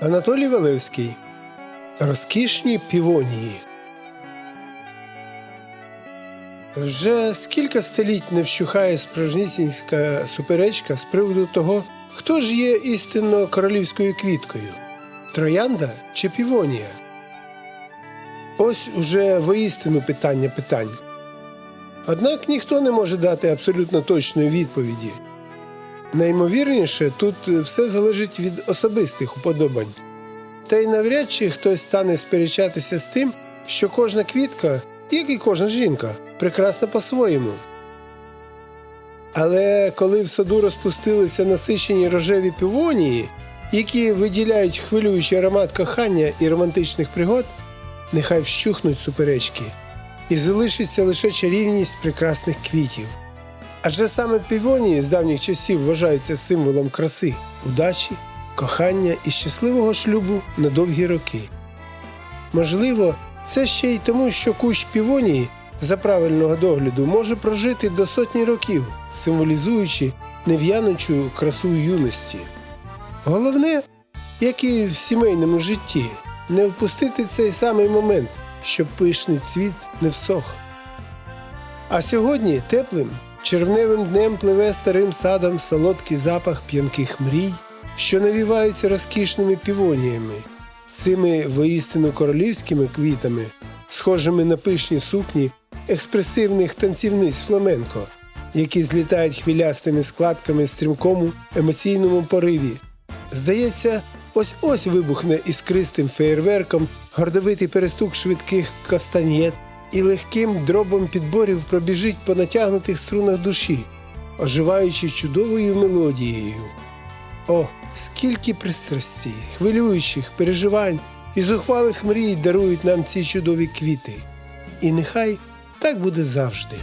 Анатолій Валевський. Розкішні півонії. Вже скільки століть не вщухає справжнісінська суперечка з приводу того, хто ж є істинно королівською квіткою троянда чи півонія? Ось уже воістину питання питань. Однак ніхто не може дати абсолютно точної відповіді. Наймовірніше, тут все залежить від особистих уподобань. Та й навряд чи хтось стане сперечатися з тим, що кожна квітка, як і кожна жінка, прекрасна по-своєму. Але коли в саду розпустилися насичені рожеві півонії, які виділяють хвилюючий аромат кохання і романтичних пригод, нехай вщухнуть суперечки, і залишиться лише чарівність прекрасних квітів. Адже саме півонії з давніх часів вважаються символом краси, удачі, кохання і щасливого шлюбу на довгі роки. Можливо, це ще й тому, що кущ півонії за правильного догляду може прожити до сотні років, символізуючи нев'янучу красу юності. Головне, як і в сімейному житті, не впустити цей самий момент, щоб пишний цвіт не всох. А сьогодні теплим червневим днем пливе старим садом солодкий запах п'янких мрій, що навіваються розкішними півоніями, цими воістину королівськими квітами, схожими на пишні сукні експресивних танцівниць фламенко, які злітають хвилястими складками в стрімкому емоційному пориві. Здається, ось ось вибухне іскристим феєрверком гордовитий перестук швидких кастаньєт і легким дробом підборів пробіжить по натягнутих струнах душі, оживаючи чудовою мелодією. О, скільки пристрасті, хвилюючих переживань і зухвалих мрій дарують нам ці чудові квіти. І нехай так буде завжди.